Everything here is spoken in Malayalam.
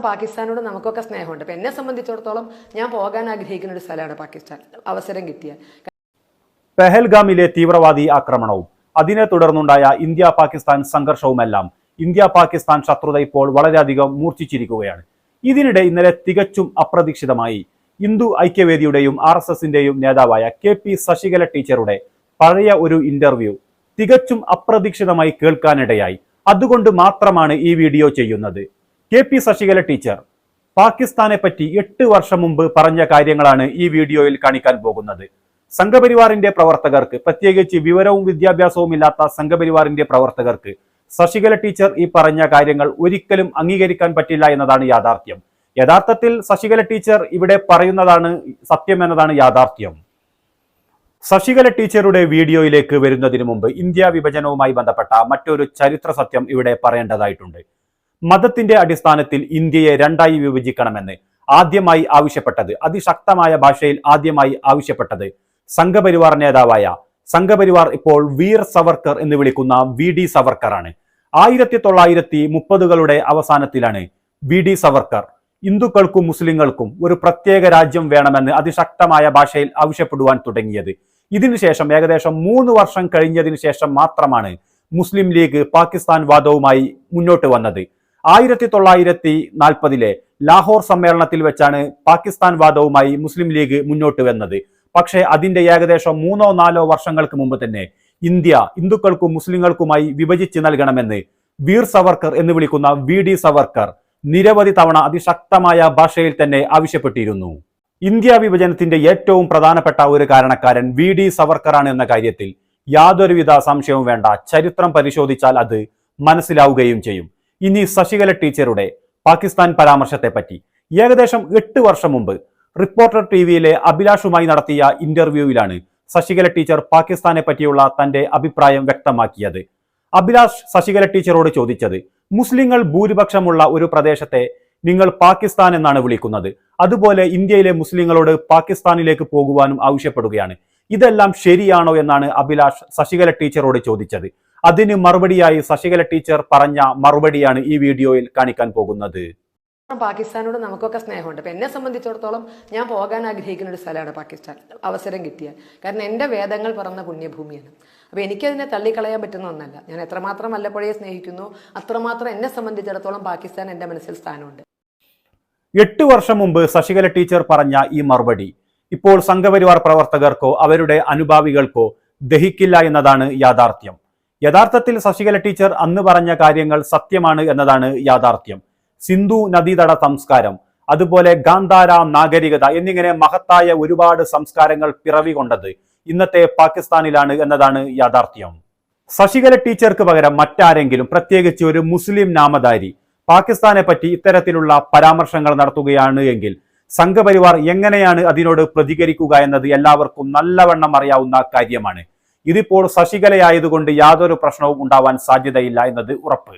പാകിസ്ഥാനോട് നമുക്കൊക്കെ സ്നേഹമുണ്ട്. അപ്പം എന്നെ സംബന്ധിച്ചിടത്തോളം ഞാൻ പോകാൻ ആഗ്രഹിക്കുന്ന ഒരു സ്ഥലമാണ് പാകിസ്ഥാൻ. അവസരം കിട്ടിയാൽ. പെഹൽഗാമിലെ തീവ്രവാദി ആക്രമണവും അതിനെ തുടർന്നുണ്ടായ ഇന്ത്യ പാകിസ്ഥാൻ സംഘർഷവുമെല്ലാം ഇന്ത്യ പാകിസ്ഥാൻ ശത്രുത ഇപ്പോൾ വളരെയധികം മൂർച്ഛിച്ചിരിക്കുകയാണ്. ഇതിനിടെ ഇന്നലെ തികച്ചും അപ്രതീക്ഷിതമായി ഹിന്ദു ഐക്യവേദിയുടെയും ആർ എസ് എസിന്റെയും നേതാവായ കെ പി ശശികല ടീച്ചറുടെ പഴയ ഒരു ഇന്റർവ്യൂ തികച്ചും അപ്രതീക്ഷിതമായി കേൾക്കാനിടയായി. അതുകൊണ്ട് മാത്രമാണ് ഈ വീഡിയോ ചെയ്യുന്നത്. കെ പി ശശികല ടീച്ചർ പാകിസ്ഥാനെ പറ്റി എട്ട് വർഷം മുമ്പ് പറഞ്ഞ കാര്യങ്ങളാണ് ഈ വീഡിയോയിൽ കാണിക്കാൻ പോകുന്നത്. സംഘപരിവാറിന്റെ പ്രവർത്തകർക്ക് പ്രത്യേകിച്ച് വിവരവും വിദ്യാഭ്യാസവും ഇല്ലാത്ത സംഘപരിവാറിന്റെ പ്രവർത്തകർക്ക് ശശികല ടീച്ചർ ഈ പറഞ്ഞ കാര്യങ്ങൾ ഒരിക്കലും അംഗീകരിക്കാൻ പറ്റില്ല എന്നതാണ് യാഥാർത്ഥ്യം. യഥാർത്ഥത്തിൽ ശശികല ടീച്ചർ ഇവിടെ പറയുന്നതാണ് സത്യം എന്നതാണ് യാഥാർത്ഥ്യം. ശശികല ടീച്ചറുടെ വീഡിയോയിലേക്ക് വരുന്നതിന് മുമ്പ് ഇന്ത്യ വിഭജനവുമായി ബന്ധപ്പെട്ട മറ്റൊരു ചരിത്ര സത്യം ഇവിടെ പറയേണ്ടതായിട്ടുണ്ട്. മതത്തിന്റെ അടിസ്ഥാനത്തിൽ ഇന്ത്യയെ രണ്ടായി വിഭജിക്കണമെന്ന് ആദ്യമായി ആവശ്യപ്പെട്ടത് അതിശക്തമായ ഭാഷയിൽ ആദ്യമായി ആവശ്യപ്പെട്ടത് സംഘപരിവാർ നേതാവായ സംഘപരിവാർ ഇപ്പോൾ വീർ സവർക്കർ എന്ന് വിളിക്കുന്ന വി ഡി സവർക്കർ ആണ് ആയിരത്തി തൊള്ളായിരത്തി മുപ്പതുകളുടെ അവസാനത്തിലാണ് വി ഡി സവർക്കർ. ഹിന്ദുക്കൾക്കും മുസ്ലിങ്ങൾക്കും ഒരു പ്രത്യേക രാജ്യം വേണമെന്ന് അതിശക്തമായ ഭാഷയിൽ ആവശ്യപ്പെടുവാൻ തുടങ്ങിയത്. ഇതിനുശേഷം ഏകദേശം മൂന്ന് വർഷം കഴിഞ്ഞതിന് ശേഷം മാത്രമാണ് മുസ്ലിം ലീഗ് പാകിസ്ഥാൻ വാദവുമായി മുന്നോട്ട് വന്നത്. ആയിരത്തി തൊള്ളായിരത്തി നാൽപ്പതിലെ ലാഹോർ സമ്മേളനത്തിൽ വെച്ചാണ് പാകിസ്ഥാൻ വാദവുമായി മുസ്ലിം ലീഗ് മുന്നോട്ട് വന്നത്. പക്ഷേ അതിന്റെ ഏകദേശം മൂന്നോ നാലോ വർഷങ്ങൾക്ക് മുമ്പ് തന്നെ ഇന്ത്യ ഹിന്ദുക്കൾക്കും മുസ്ലിങ്ങൾക്കുമായി വിഭജിച്ച് നൽകണമെന്ന് വീർ സവർക്കർ എന്ന് വിളിക്കുന്ന വി ഡി സവർക്കർ നിരവധി തവണ അതിശക്തമായ ഭാഷയിൽ തന്നെ ആവശ്യപ്പെട്ടിരുന്നു. ഇന്ത്യ വിഭജനത്തിന്റെ ഏറ്റവും പ്രധാനപ്പെട്ട ഒരു കാരണക്കാരൻ വി ഡി സവർക്കറാണ് എന്ന കാര്യത്തിൽ യാതൊരുവിധ സംശയവും വേണ്ട. ചരിത്രം പരിശോധിച്ചാൽ അത് മനസ്സിലാവുകയും ചെയ്യും. ഇനി ശശികല ടീച്ചറുടെ പാകിസ്ഥാൻ പരാമർശത്തെ പറ്റി ഏകദേശം എട്ട് വർഷം മുമ്പ് റിപ്പോർട്ടർ ടി വിയിലെ അഭിലാഷുമായി നടത്തിയ ഇന്റർവ്യൂവിലാണ് ശശികല ടീച്ചർ പാകിസ്ഥാനെ പറ്റിയുള്ള തന്റെ അഭിപ്രായം വ്യക്തമാക്കിയത്. അഭിലാഷ് ശശികല ടീച്ചറോട് ചോദിച്ചത് മുസ്ലിങ്ങൾ ഭൂരിപക്ഷമുള്ള ഒരു പ്രദേശത്തെ നിങ്ങൾ പാകിസ്ഥാൻ എന്നാണ് വിളിക്കുന്നത്. അതുപോലെ ഇന്ത്യയിലെ മുസ്ലിങ്ങളോട് പാകിസ്ഥാനിലേക്ക് പോകുവാനും ആവശ്യപ്പെടുകയാണ്. ഇതെല്ലാം ശരിയാണോ എന്നാണ് അഭിലാഷ് ശശികല ടീച്ചറോട് ചോദിച്ചത്. അതിന് മറുപടിയായി ശശികല ടീച്ചർ പറഞ്ഞ മറുപടിയാണ് ഈ വീഡിയോയിൽ കാണിക്കാൻ പോകുന്നത്. പാകിസ്ഥാനോട് നമുക്കൊക്കെ സ്നേഹമുണ്ട്. അപ്പം എന്നെ സംബന്ധിച്ചിടത്തോളം ഞാൻ പോകാൻ ആഗ്രഹിക്കുന്ന ഒരു സ്ഥലമാണ് പാകിസ്ഥാൻ. അവസരം കിട്ടിയാൽ. കാരണം എന്റെ വേദങ്ങൾ പറഞ്ഞ പുണ്യഭൂമിയാണ്. അപ്പോൾ എനിക്കതിനെ തള്ളിക്കളയാൻ പറ്റുന്ന ഒന്നല്ല. ഞാൻ എത്രമാത്രം വല്ലപ്പോഴേ സ്നേഹിക്കുന്നു അത്രമാത്രം എന്നെ സംബന്ധിച്ചിടത്തോളം പാകിസ്ഥാൻ എന്റെ മനസ്സിൽ സ്ഥാനമുണ്ട്. എട്ട് വർഷം മുമ്പ് ശശികല ടീച്ചർ പറഞ്ഞ ഈ മറുപടി ഇപ്പോൾ സംഘപരിവാർ പ്രവർത്തകർക്കോ അവരുടെ അനുഭാവികൾക്കോ ദഹിക്കില്ല എന്നതാണ് യാഥാർത്ഥ്യം. യഥാർത്ഥത്തിൽ ശശികല ടീച്ചർ അന്ന് പറഞ്ഞ കാര്യങ്ങൾ സത്യമാണ് എന്നതാണ് യാഥാർത്ഥ്യം. സിന്ധു നദീതട സംസ്കാരം അതുപോലെ ഗാന്ധാര നാഗരികത എന്നിങ്ങനെ മഹത്തായ ഒരുപാട് സംസ്കാരങ്ങൾ പിറവി കൊണ്ടത് ഇന്നത്തെ പാകിസ്ഥാനിലാണ് എന്നതാണ് യാഥാർത്ഥ്യം. ശശികല ടീച്ചർക്ക് പകരം മറ്റാരെങ്കിലും പ്രത്യേകിച്ച് ഒരു മുസ്ലിം നാമധാരി പാകിസ്ഥാനെ പറ്റി ഇത്തരത്തിലുള്ള പരാമർശങ്ങൾ നടത്തുകയാണ് എങ്കിൽ സംഘപരിവാർ എങ്ങനെയാണ് അതിനോട് പ്രതികരിക്കുക എന്നത് എല്ലാവർക്കും നല്ലവണ്ണം അറിയാവുന്ന കാര്യമാണ്. ഇതിപ്പോൾ ശശികലയായതുകൊണ്ട് യാതൊരു പ്രശ്നവും ഉണ്ടാവാൻ സാധ്യതയില്ല എന്നത് ഉറപ്പ്.